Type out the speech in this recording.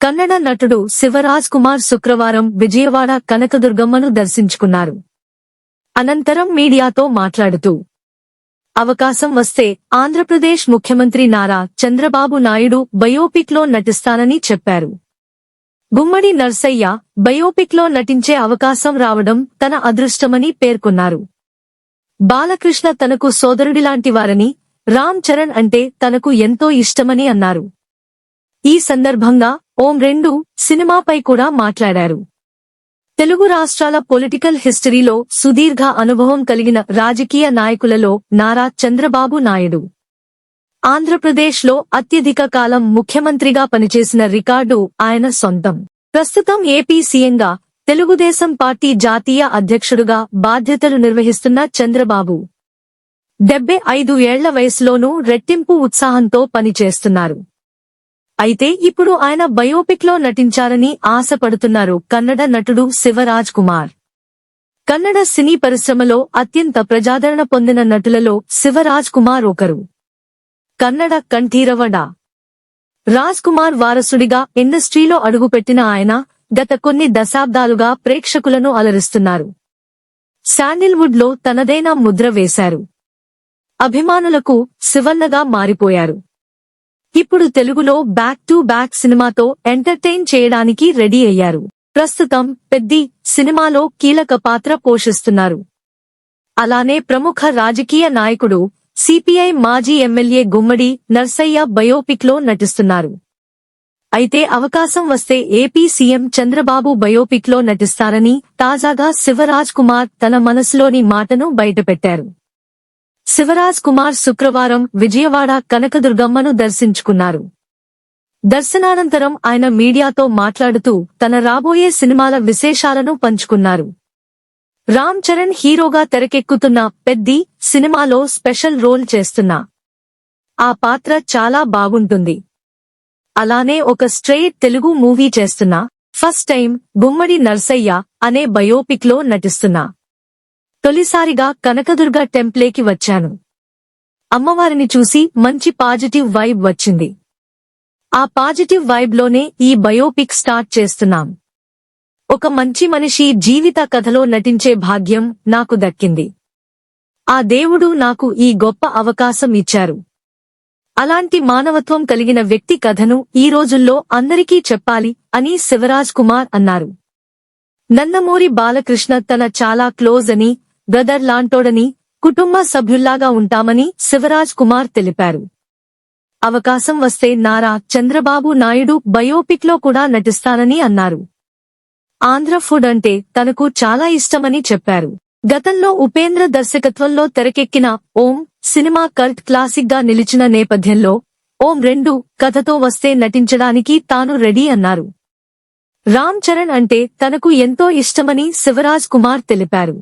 కన్నడ నటుడు శివరాజ్ కుమార్ శుక్రవారం విజయవాడ కనకదుర్గమ్మను దర్శించుకున్నారు. అనంతరం మీడియాతో మాట్లాడుతూ అవకాశం వస్తే ఆంధ్రప్రదేశ్ ముఖ్యమంత్రి నారా చంద్రబాబు నాయుడు బయోపిక్లో నటిస్తానని చెప్పారు. గుమ్మడి నర్సయ్య బయోపిక్లో నటించే అవకాశం రావడం తన అదృష్టమని పేర్కొన్నారు. బాలకృష్ణ తనకు సోదరుడిలాంటి వారని రామ్ చరణ్ అంటే తనకు ఎంతో ఇష్టమని అన్నారు. ఈ సందర్భంగా ఓం రెండు సినిమాపై కూడా మాట్లాడారు. తెలుగు రాష్ట్రాల పొలిటికల్ హిస్టరీలో సుదీర్ఘ అనుభవం కలిగిన రాజకీయ నాయకులలో నారా చంద్రబాబు నాయుడు. ఆంధ్రప్రదేశ్లో అత్యధిక కాలం ముఖ్యమంత్రిగా పనిచేసిన రికార్డు ఆయన సొంతం. ప్రస్తుతం ఏపీ సీఎంగా తెలుగుదేశం పార్టీ జాతీయ అధ్యక్షుడుగా బాధ్యతలు నిర్వహిస్తున్న చంద్రబాబు. డెబ్బై ఐదు ఏళ్ళ వయసులోనూ రెట్టింపు ఉత్సాహంతో పనిచేస్తున్నారు. అయితే ఇప్పుడు ఆయన బయోపిక్లో నటించాలని ఆశపడుతున్నారు కన్నడ నటుడు శివరాజ్ కుమార్. కన్నడ సినీ పరిశ్రమలో అత్యంత ప్రజాదరణ పొందిన నటులలో శివరాజ్ కుమార్ ఒకరు. కన్నడ కంఠీరవడ. రాజ్ కుమార్ వారసుడిగా ఇండస్ట్రీలో అడుగుపెట్టిన ఆయన గత కొన్ని దశాబ్దాలుగా ప్రేక్షకులను అలరిస్తున్నారు. శాండిల్వుడ్లో తనదైన ముద్ర వేశారు. అభిమానులకు శివన్నగా మారిపోయారు. ఇప్పుడు తెలుగులో బ్యాక్ టు బ్యాక్ సినిమాతో ఎంటర్టైన్ చేయడానికి రెడీ అయ్యారు. ప్రస్తుతం పెద్ది సినిమాలో కీలక పాత్ర పోషిస్తున్నారు. అలానే ప్రముఖ రాజకీయ నాయకుడు సిపిఐ మాజీ ఎమ్మెల్యే గుమ్మడి నర్సయ్య బయోపిక్లో నటిస్తున్నారు. అయితే అవకాశం వస్తే ఏపీ సీఎం చంద్రబాబు బయోపిక్లో నటిస్తారని తాజాగా శివరాజ్ కుమార్ తన మనసులోని మాటను బయటపెట్టారు. శివరాజ్ కుమార్ శుక్రవారం విజయవాడ కనకదుర్గమ్మను దర్శించుకున్నారు. దర్శనానంతరం ఆయన మీడియాతో మాట్లాడుతూ తన రాబోయే సినిమాల విశేషాలను పంచుకున్నారు. రామ్ చరణ్ హీరోగా తెరకెక్కుతున్న పెద్ది సినిమాలో స్పెషల్ రోల్ చేస్తున్నా ఆ పాత్ర చాలా బాగుంటుంది. అలానే ఒక స్ట్రెయిట్ తెలుగు మూవీ చేస్తున్నా ఫస్ట్ టైం గుమ్మడి నర్సయ్య అనే బయోపిక్లో నటిస్తున్నా తొలిసారిగా కనకదుర్గ టెంప్లేకి వచ్చాను. అమ్మవారిని చూసి మంచి పాజిటివ్ వైబ్ వచ్చింది. ఆ పాజిటివ్ వైబ్లోనే ఈ బయోపిక్ స్టార్ట్ చేస్తున్నాం. ఒక మంచి మనిషి జీవిత కథలో నటించే భాగ్యం నాకు దక్కింది. ఆ దేవుడు నాకు ఈ గొప్ప అవకాశం ఇచ్చారు. అలాంటి మానవత్వం కలిగిన వ్యక్తి కథను ఈ రోజుల్లో అందరికీ చెప్పాలి అని శివరాజ్ కుమార్ అన్నారు. నందమూరి బాలకృష్ణ తన చాలా క్లోజ్ అని బ్రదర్ లాంటోడని కుటుంబ సభ్యుల్లాగా ఉంటామని శివరాజ్ కుమార్ తెలిపారు. అవకాశం వస్తే నారా చంద్రబాబు నాయుడు బయోపిక్లో కూడా నటిస్తానని అన్నారు. ఆంధ్ర ఫుడ్ అంటే తనకు చాలా ఇష్టమని చెప్పారు. గతంలో ఉపేంద్ర దర్శకత్వంలో తెరకెక్కిన ఓం సినిమా కల్ట్ క్లాసిక్గా నిలిచిన నేపథ్యంలో ఓం రెండు కథతో వస్తే నటించడానికి తాను రెడీ అన్నారు. రామ్ చరణ్ అంటే తనకు ఎంతో ఇష్టమని శివరాజ్ కుమార్ తెలిపారు.